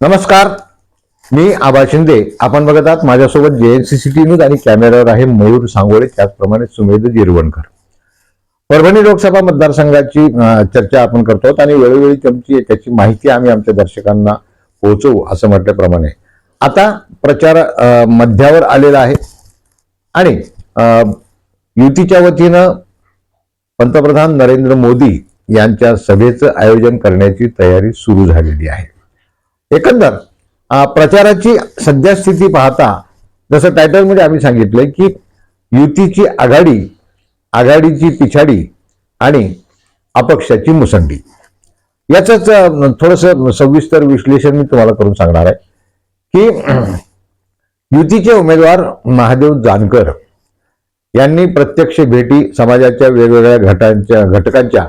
नमस्कार. मी आबा शिंदे. आपण बघत आहात माझ्यासोबत जेएनसीसीटी न्यूज आणि कॅमेऱ्यावर आहे मयूर सांगोळे त्याचप्रमाणे सुमेध जिरवणकर. परभणी लोकसभा मतदारसंघाची चर्चा आपण करतो आणि वेळोवेळी त्यांची त्याची माहिती आम्ही आमच्या दर्शकांना पोहोचवू असं म्हटल्याप्रमाणे. आता प्रचार मध्यावर आलेला आहे आणि युतीच्या वतीनं पंतप्रधान नरेंद्र मोदी यांच्या सभेचं आयोजन करण्याची तयारी सुरू झालेली आहे. एकंदर प्रचाराची सध्या स्थिती पाहता जसं टायटलमध्ये आम्ही सांगितलंय की युतीची आघाडी आघाडीची पिछाडी आणि अपक्षाची मुसंडी. याचंच थोडस सविस्तर विश्लेषण मी तुम्हाला करून सांगणार आहे की युतीचे उमेदवार महादेव जानकर यांनी प्रत्यक्ष भेटी समाजाच्या वेगवेगळ्या घटांच्या घटकांच्या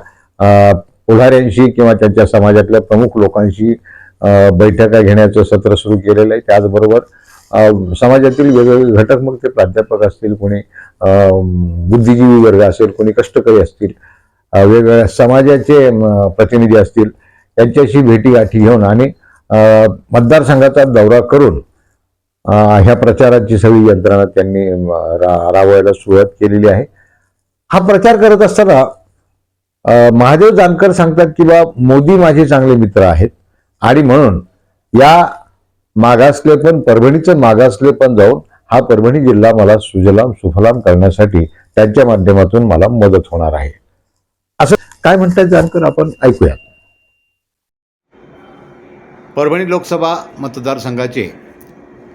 पुढाऱ्यांशी किंवा त्यांच्या समाजातल्या प्रमुख लोकांशी बैठका घेण्याचं सत्र सुरू केलेलं आहे. त्याचबरोबर समाजातील वेगवेगळे घटक मग ते प्राध्यापक असतील कोणी बुद्धिजीवी वर्ग असेल कोणी कष्टकरी असतील वेगवेगळ्या समाजाचे प्रतिनिधी असतील त्यांच्याशी भेटीगाठी घेऊन आणि मतदारसंघाचा दौरा करून ह्या प्रचाराची सगळी यंत्रणा त्यांनी रा- राबवायला सुरुवात केलेली आहे. हा प्रचार करत असताना महादेव जानकर सांगतात की बा मोदी माझे चांगले मित्र आहेत. आणि म्हणून या मागासले पण परभणीचं मागासले पण जाऊन हा परभणी जिल्हा मला सुजलाम सुफलाम करण्यासाठी त्यांच्या माध्यमातून मला मदत होणार आहे. असं काय म्हणतात जानकर? आपण ऐकूया. परभणी लोकसभा मतदारसंघाचे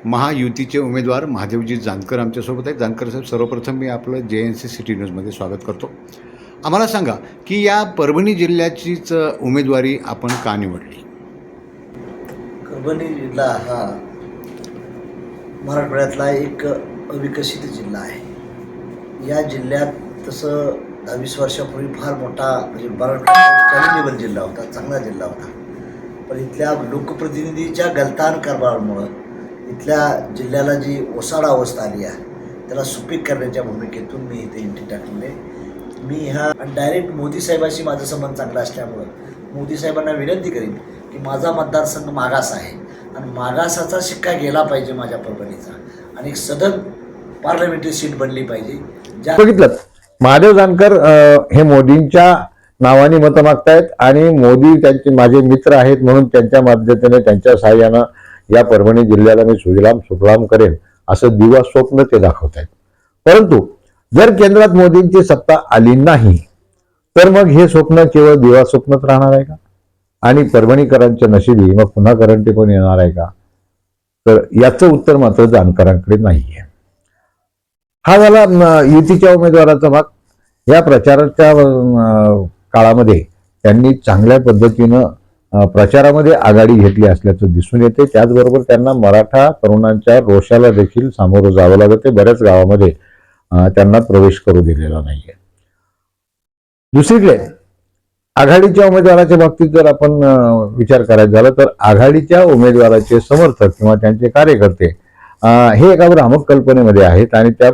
महायुतीचे उमेदवार महादेवजी जानकर आमच्यासोबत आहेत. जानकर साहेब सर्वप्रथम मी आपलं जे एन सी सिटी न्यूजमध्ये स्वागत करतो. आम्हाला सांगा की या परभणी जिल्ह्याचीच उमेदवारी आपण का निवडली? परभणी जिल्हा हा मराठवाड्यातला एक अविकसित जिल्हा आहे. या जिल्ह्यात तसं दहावीस वर्षापूर्वी फार मोठा म्हणजे मराठवाड्यात चॅलेंजेबल जिल्हा होता चांगला जिल्हा होता. पण इथल्या लोकप्रतिनिधीच्या गलतान कारभारामुळं इथल्या जिल्ह्याला जी ओसाडा अवस्था आली आहे त्याला सुपीक करण्याच्या भूमिकेतून मी इथे एंट्री टाकलेले मी ह्या डायरेक्ट मोदी साहेबाशी माझं संबंध चांगला असल्यामुळं मोदी साहेबांना विनंती करीन की माझा मतदारसंघ मागास आहे. आणि मागासाचा शिक्का गेला पाहिजे माझ्या परभणीचा. आणि सदन पार्लमेंटरी सीट बनली पाहिजे. ज्या बघितलं. महादेव जानकर हे मोदींच्या नावाने मतं मागतायत आणि मोदी त्यांचे माझे मित्र आहेत म्हणून त्यांच्या मदतीने त्यांच्या सहाय्यानं या परभणी जिल्ह्याला मी सुजलाम सुफलाम करेन असं दिवा स्वप्न ते दाखवत आहेत परंतु जर केंद्रात मोदींची सत्ता आली नाही तर मग हे स्वप्न केवळ दिवा स्वप्नच राहणार आहे का? आणि परभणीकरांच्या नशिबी मग पुन्हा करंटी पण येणार आहे का? तर याचं उत्तर मात्र जानकरांकडे नाहीये. हा झाला युतीच्या उमेदवाराचा भाग. या प्रचाराच्या काळामध्ये त्यांनी चांगल्या पद्धतीनं प्रचारामध्ये आघाडी घेतली असल्याचं दिसून येते. त्याचबरोबर त्यांना मराठा तरुणांच्या रोषाला देखील सामोरं जावं लागते. बऱ्याच गावामध्ये त्यांना प्रवेश करू दिलेला नाहीये. दुसरीकडे आघाडीच्या उमेदवाराच्या बाबतीत जर आपण विचार करायचा झाला तर आघाडीच्या उमेदवाराचे समर्थक किंवा त्यांचे कार्यकर्ते हे एका भ्रामक कल्पनेमध्ये आहेत आणि त्या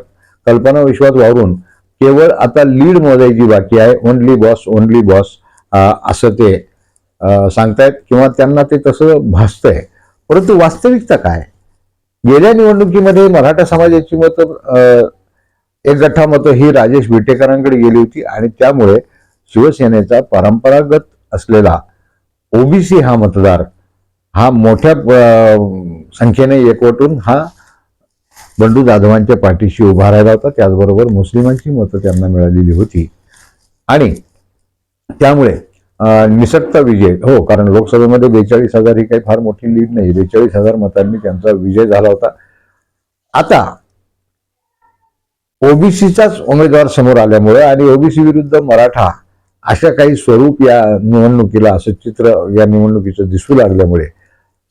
कल्पना विश्वास वावरून केवळ आता लीड मोजायची बाकी आहे ओनली बॉस ओनली बॉस असं ते सांगतायत किंवा त्यांना ते तसं भासतंय. परंतु वास्तविकता काय? गेल्या निवडणुकीमध्ये मराठा समाजाची मतं एक गठ्ठा मतं ही राजेश विटेकरांकडे गेली होती आणि त्यामुळे शिवसेनेचा परंपरागत असलेला ओबीसी हा मतदार हा मोठ्या संख्येने एकवटून हा बंडू जाधवांच्या पाठीशी उभा राहिला होता. त्याचबरोबर मुस्लिमांची मतं त्यांना मिळालेली होती. आणि त्यामुळे निसटता विजय हो कारण लोकसभेमध्ये बेचाळीस हजार ही काही फार मोठी लीड नाही. बेचाळीस हजार मतांनी त्यांचा विजय झाला होता. आता ओबीसीचाच उमेदवार समोर आल्यामुळे आणि ओबीसी विरुद्ध मराठा अशा काही स्वरूप या निवडणुकीला असं चित्र या निवडणुकीचं दिसू लागल्यामुळे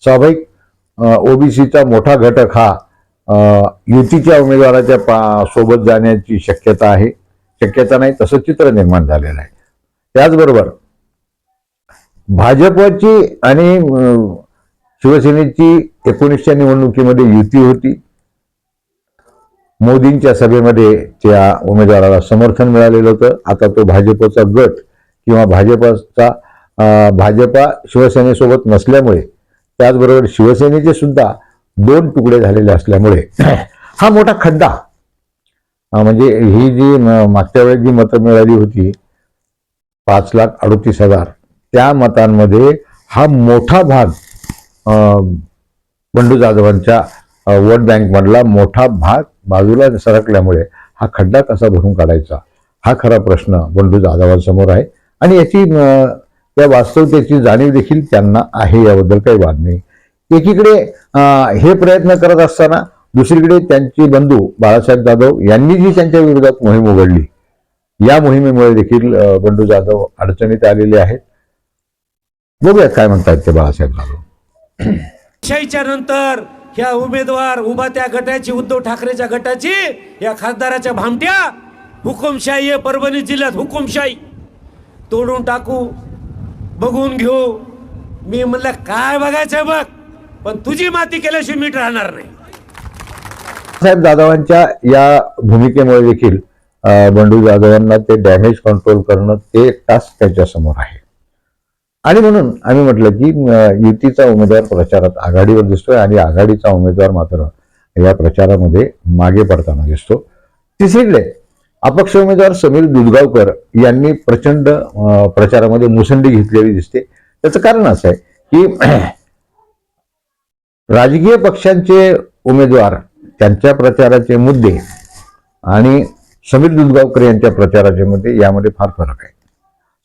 स्वाभाविक ओबीसीचा मोठा घटक हा युतीच्या उमेदवाराच्या पा सोबत जाण्याची शक्यता आहे. शक्यता नाही तसं चित्र निर्माण झालेलं आहे. त्याचबरोबर भाजपची आणि शिवसेनेची एकोणीसच्या निवडणुकीमध्ये युती होती. मोदींच्या सभेमध्ये त्या उमेदवाराला समर्थन मिळालेलं होतं. आता तो भाजपचा गट किंवा भाजपचा भाजपा शिवसेनेसोबत नसल्यामुळे त्याचबरोबर शिवसेनेचे सुद्धा दोन तुकडे झालेले असल्यामुळे हा मोठा खड्डा म्हणजे ही जी म- मागच्या वेळेस जी मतं मिळाली होती पाच लाख अडतीस हजार त्या मतांमध्ये हा मोठा भाग बंडू जाधवांच्या वर्ल्ड बँक बँकमधला मोठा भाग बाजूला सरकल्यामुळे हा खड्डा कसा भरून काढायचा? हा खरा प्रश्न बंडू जाधवांसमोर आहे. आणि याची त्या वास्तवतेची जाणीव देखील त्यांना आहे याबद्दल काही वाद नाही एकीकडे हे प्रयत्न करत असताना दुसरीकडे त्यांचे बंधू बाळासाहेब जाधव यांनी जी त्यांच्या विरोधात मोहीम उघडली या मोहिमेमुळे देखील बंडू जाधव अडचणीत आलेले आहेत. बघूयात काय म्हणतात ते बाळासाहेब जाधव. नंतर ह्या उमेदवार उभा त्या गटाची उद्धव ठाकरेच्या गटाची या खासदाराच्या भामट्या हुकुमशाही आहे परभणी जिल्ह्यात हुकुमशाही. तोडून टाकू बघून घेऊ. मी म्हणलं काय बघायचं बघ पण तुझी माती केल्याशिवाय मीठ राहणार नाही. साहेब जाधवांच्या या भूमिकेमुळे देखील बंडू जाधवांना ते डॅमेज कंट्रोल करणं ते टास्क त्याच्यासमोर आहे. आणि म्हणून आम्ही म्हटलं की युतीचा उमेदवार प्रचारात आघाडीवर दिसतोय आणि आघाडीचा उमेदवार मात्र या प्रचारामध्ये मागे पडताना दिसतो. तिसरीकडे अपक्ष उमेदवार समीर दुधगावकर यांनी प्रचंड प्रचारामध्ये मुसंडी घेतलेली दिसते. त्याचं कारण असं आहे की राजकीय पक्षांचे उमेदवार त्यांच्या प्रचाराचे मुद्दे आणि समीर दुधगावकर यांच्या प्रचाराचे मुद्दे यामध्ये फार फरक आहे.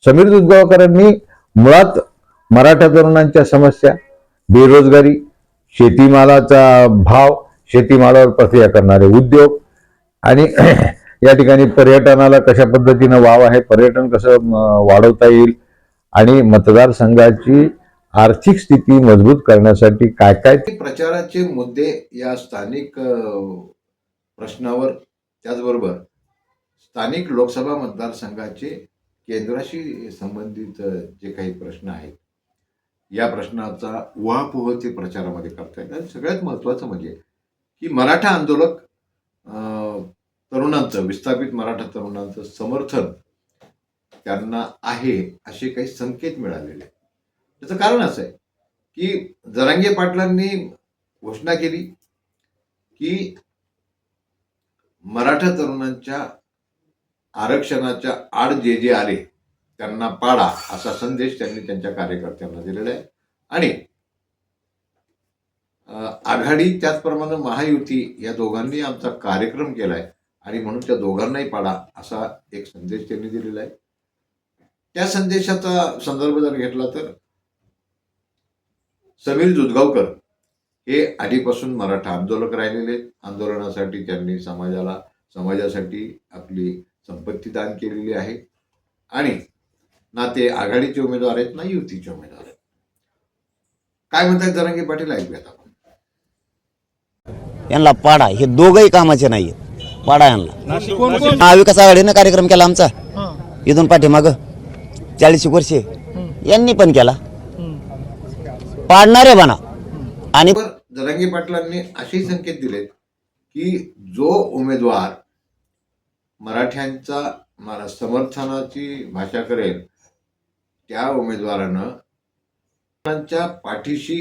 समीर दुधगावकरांनी मुळात मराठा तरुणांच्या समस्या बेरोजगारी शेतीमालाचा भाव शेतीमालावर प्रक्रिया करणारे उद्योग आणि या ठिकाणी पर्यटनाला कशा पद्धतीनं वाव आहे पर्यटन कसं वाढवता येईल आणि मतदारसंघाची आर्थिक स्थिती मजबूत करण्यासाठी काय काय प्रचाराचे मुद्दे या स्थानिक प्रश्नावर त्याचबरोबर स्थानिक लोकसभा मतदारसंघाचे केंद्राशी संबंधित जे काही प्रश्न आहेत या प्रश्नाचा उहापोह ते प्रचारामध्ये करतायत आणि सगळ्यात महत्त्वाचं म्हणजे की मराठा आंदोलक तरुणांचं विस्थापित मराठा तरुणांचं समर्थन त्यांना आहे असे काही संकेत मिळालेले त्याचं कारण असं आहे की जरांगे पाटलांनी घोषणा केली की मराठा तरुणांच्या आरक्षणाच्या आड जे जे आले त्यांना पाडा असा संदेश त्यांनी त्यांच्या कार्यकर्त्यांना दिलेला आहे आणि आघाडी त्याचप्रमाणे महायुती या दोघांनी आमचा कार्यक्रम केलाय आणि म्हणून त्या दोघांनाही पाडा असा एक संदेश त्यांनी दिलेला आहे त्या संदेशाचा संदर्भ जर घेतला तर समीर दुधगावकर हे आधीपासून मराठा आंदोलक राहिलेले आहेत. आंदोलनासाठी त्यांनी समाजाला समाजासाठी आपली संपत्ती दान केलेली आहे. आणि ना ते आघाडीचे उमेदवार आहेत ना युतीचे उमेदवार आहेत. काय म्हणतात जरांगे पाटील ऐकूयात आपण. यांना पाडा हे दोघही कामाचे नाही पाडा यांना. महाविकास आघाडीनं कार्यक्रम केला आमचा. इथून पाठीमाग. चाळीस एक वर्षे. यांनी पण केला. पाडणारे बना आणि जरांगे पाटलांनी असे संकेत दिलेत की जो उमेदवार मराठ्यांचा मरा- समर्थनाची भाषा करेल त्या उमेदवारानं त्यांच्या पाठीशी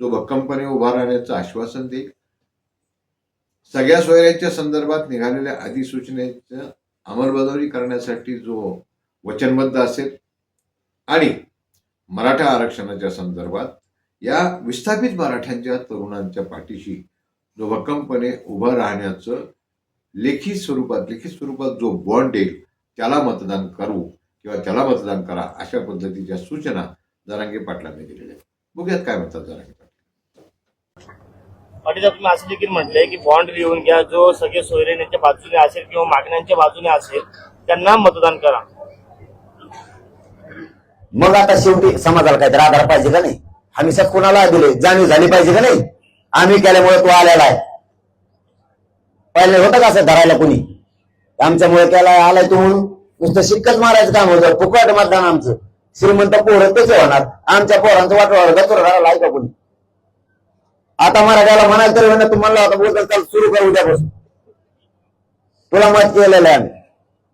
जो भक्कमपणे उभा राहण्याचं आश्वासन देईल. सगळ्या सोयऱ्यांच्या संदर्भात निघालेल्या अधिसूचनेचं अंमलबजावणी करण्यासाठी जो वचनबद्ध असेल आणि मराठा आरक्षणाच्या संदर्भात या विस्थापित मराठ्यांच्या तरुणांच्या पाठीशी जो भक्कमपणे उभं राहण्याचं लेखी स्वरूपात लिखित स्वरूपात जो बॉन्ड येईल त्याला मतदान करू किंवा त्याला मतदान करा अशा पद्धतीच्या सूचना जरांगे पाटलांनी दिलेल्या आहेत. बघूयात काय म्हणतात जरांगे पाटील. पाटील तुम्ही असं देखील म्हटलंय की बॉन्ड लिहून घ्या जो सगळे सोयरेनेच्या बाजूने असेल किंवा मागण्यांच्या बाजूने असेल त्यांना मतदान करा. मग आता शेवटी समाजाला काहीतरी आधार पाहिजे का नाही? हमेशा कुणाला दिले? जाणीव झाली पाहिजे का नाही? आम्ही केल्यामुळे तो आलेला आहे. पहिले होतं का असं धरायला कोणी? आमच्यामुळे त्याला आलाय तो नुसतं शिक्कच मारायचं काम होतं. फुकट मतदान आमचं. श्रीमंत पोरं कसे होणार. आमच्या पोरांचं वाटवावर गचोर राहिला आहे का कोणी? आता मराठ्याला म्हणाल तरी म्हणा तुम्हाला आता बोलत चाल सुरू कर उद्यापासून. तुला मत केलेलं आहे आम्ही.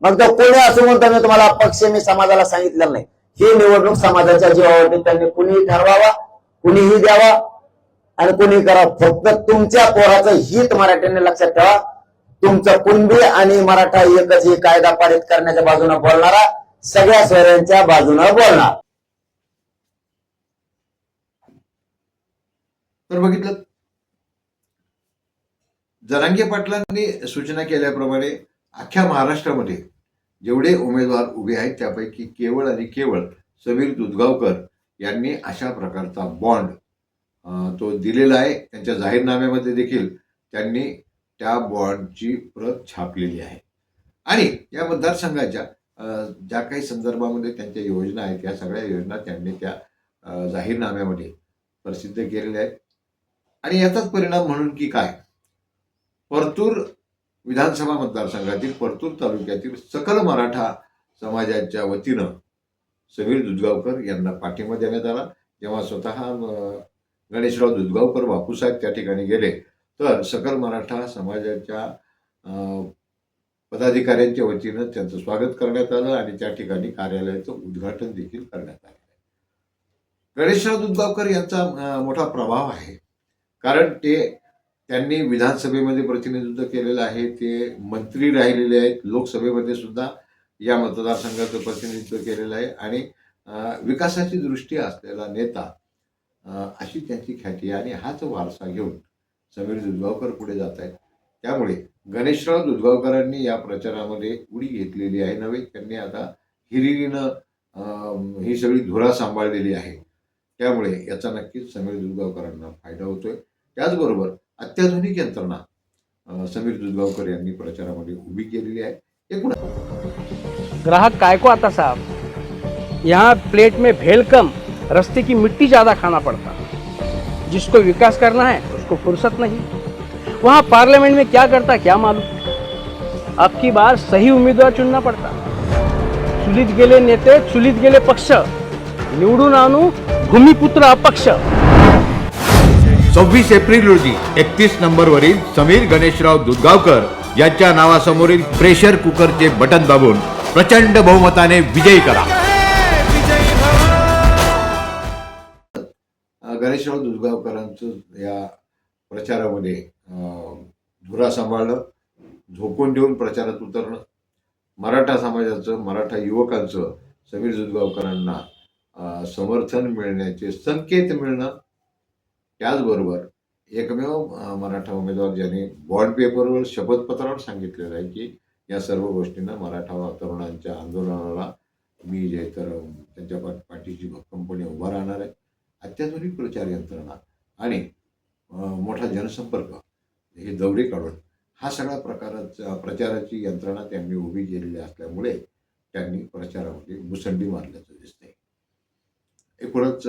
मग तो कोणी असं म्हणतो मी तुम्हाला पक्ष मी समाजाला सांगितलेलं नाही. ही निवडणूक समाजाच्या जीवावरती त्यांनी कुणीही ठरवावा कुणीही द्यावा. आणि कोणी करा फक्त तुमच्या पोराचं हित मराठ्यांनी लक्षात ठेवा. तुमचं कुणबी आणि मराठा एकच ही कायदा पारित करण्याच्या बाजूने बोलणारा सगळ्या सोयऱ्यांच्या बाजूने बोलणार. तर बघितलं. जरांगे पाटलांनी सूचना केल्याप्रमाणे अख्ख्या महाराष्ट्रामध्ये जेवढे उमेदवार उभे आहेत त्यापैकी केवळ आणि केवळ समीर दुधगावकर यांनी अशा प्रकारचा बॉन्ड तो दिलेला आहे. त्यांच्या जाहीरनाम्यामध्ये देखील त्यांनी त्या बॉन्डची प्रत छापलेली आहे. आणि या मतदारसंघाच्या ज्या काही संदर्भामध्ये त्यांच्या योजना आहेत या सगळ्या योजना त्यांनी त्या जाहीरनाम्यामध्ये प्रसिद्ध केलेल्या आहेत. आणि याचाच परिणाम म्हणून की काय? परतूर विधानसभा मतदारसंघातील परतूर तालुक्यातील सकल मराठा समाजाच्या वतीनं समीर दुधगावकर यांना पाठिंबा देण्यात आला. जेव्हा स्वतः गणेशराव दुधगावकर बापूसाहेब त्या ठिकाणी गेले. तर सकल मराठा समाजाच्या पदाधिकाऱ्यांच्या वतीनं त्यांचं स्वागत करण्यात आलं आणि त्या ठिकाणी कार्यालयाचं उद्घाटन देखील करण्यात आलं. गणेशराव दुधगावकर यांचा मोठा प्रभाव आहे. कारण ते त्यांनी विधानसभेमध्ये प्रतिनिधित्व केलेलं आहे. ते मंत्री राहिलेले आहेत. लोकसभेमध्ये सुद्धा या मतदारसंघाचं प्रतिनिधित्व केलेलं आहे. आणि विकासाची दृष्टी असलेला नेता अशी त्यांची ख्याती आहे. आणि हाच वारसा घेऊन समीर दुधगावकर पुढे जात आहेत त्यामुळे गणेशराव दुधगावकरांनी या प्रचारामध्ये उडी घेतलेली आहे. नव्हे त्यांनी आता हिरिरीनं ही सगळी धुरा सांभाळलेली आहे. त्यामुळे याचा नक्कीच समीर दुधगावकरांना फायदा होतोय. त्याचबरोबर अत्याधुनिक यंत्रणा समीर दुधगावकर यांनी प्रचारामध्ये उभी केलेली आहे. एकूण ग्राहक काय को आता साहब? यहाँ प्लेट में भेल कम रस्ते की मिट्टी ज़्यादा खाना पड़ता। जिसको विकास करना है उसको फुर्सत नहीं। वहाँ पार्लियामेंट में क्या करता क्या मालूम? अब की बार सही उम्मीदवार चुनना पड़ता। चुलीत गेले नेते चुलीत गेले पक्ष। निवडून आणू भूमिपुत्र अपक्ष। सव्वीस एप्रिल रोजी एकतीस नंबरवरील समीर गणेशराव दुधगावकर यांच्या नावासमोरील प्रेशर कुकरचे बटन दाबून प्रचंड बहुमताने विजयी करा. गणेशराव दुधगावकरांचं या प्रचारामध्ये धुरा सांभाळणं झोकून देऊन प्रचारात उतरणं मराठा समाजाचं मराठा युवकांचं समीर दुधगावकरांना समर्थन मिळण्याचे संकेत मिळणं त्याचबरोबर एकमेव मराठा उमेदवार ज्यांनी बॉन्ड पेपरवर शपथपत्रावर सांगितलेलं आहे की या सर्व गोष्टींना मराठा तरुणांच्या आंदोलनाला मी जे तर त्यांच्या पाठीची पाठीशी भक्कमपणे उभा राहणार आहे. अत्याधुनिक प्रचार यंत्रणा आणि मोठा जनसंपर्क हे दौरे काढून हा सगळा प्रकाराचा प्रचाराची यंत्रणा त्यांनी उभी केलेली असल्यामुळे त्यांनी प्रचारामध्ये मुसंडी मारल्याचं दिसते एकूणच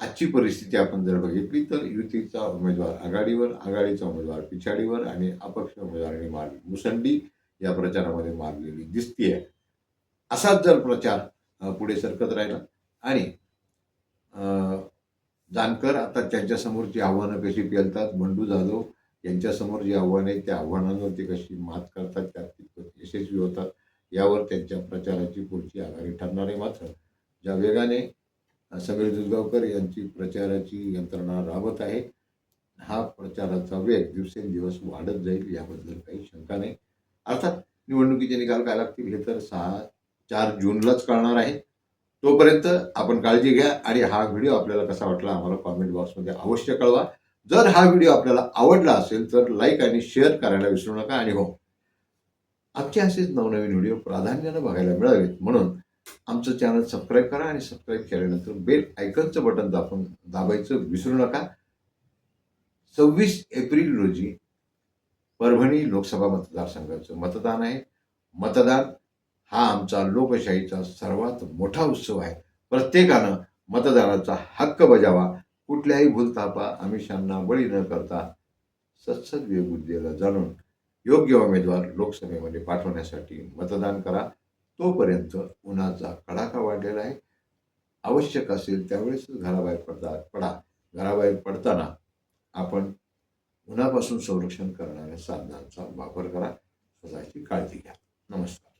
आजची परिस्थिती आपण जर बघितली तर युतीचा उमेदवार आघाडीवर आघाडीचा उमेदवार पिछाडीवर आणि अपक्ष उमेदवारांनी मार मुसंडी या प्रचारामध्ये मारलेली दिसतीये. असाच जर प्रचार पुढे सरकत राहिला आणि जानकर आता त्यांच्यासमोर जी आव्हानं कशी पेलतात बंडू जाधव यांच्यासमोर जी आव्हानं आहेत त्या आव्हानांवर ते कशी मात करतात त्यात कितपत यशस्वी होतात यावर त्यांच्या प्रचाराची पुढची आघाडी ठरणार आहे मात्र. ज्या वेगाने समीर दुधगावकर यांची प्रचाराची यंत्रणा राबत आहे हा प्रचाराचा वेग दिवसेंदिवस वाढत जाईल याबद्दल काही शंका नाही. अर्थात निवडणुकीचे निकाल काय लागतील हे तर सहा चार जूनलाच कळणार आहे. तोपर्यंत आपण काळजी घ्या आणि हा व्हिडिओ आपल्याला कसा वाटला आम्हाला कॉमेंट बॉक्समध्ये अवश्य कळवा. जर हा व्हिडिओ आपल्याला आवडला असेल तर लाईक आणि शेअर करायला विसरू नका आणि हो आमचे असेच नवनवीन व्हिडिओ प्राधान्यानं बघायला मिळावेत म्हणून आमचं चॅनल सबस्क्राईब करा आणि सबस्क्राईब केल्यानंतर बेल आयकनचं बटन दाबून दाबायचं विसरू नका. सव्वीस एप्रिल रोजी परभणी लोकसभा मतदारसंघाचं मतदान आहे. मतदान हा आमचा लोकशाहीचा सर्वात मोठा उत्सव आहे. प्रत्येकानं मतदानाचा हक्क बजावा. कुठल्याही भूलतापा आमिषांना बळी न करता सत्सद विवेकबुद्धीला जाणून योग्य उमेदवार लोकसभेमध्ये पाठवण्यासाठी मतदान करा. तोपर्यंत उन्हाचा कडाका वाढलेला आहे. आवश्यक असेल त्यावेळेस घराबाहेर पडता पडा. घराबाहेर पडताना आपण उन्हापासून संरक्षण करणाऱ्या साधनांचा वापर करा. स्वतःची काळजी घ्या. नमस्कार.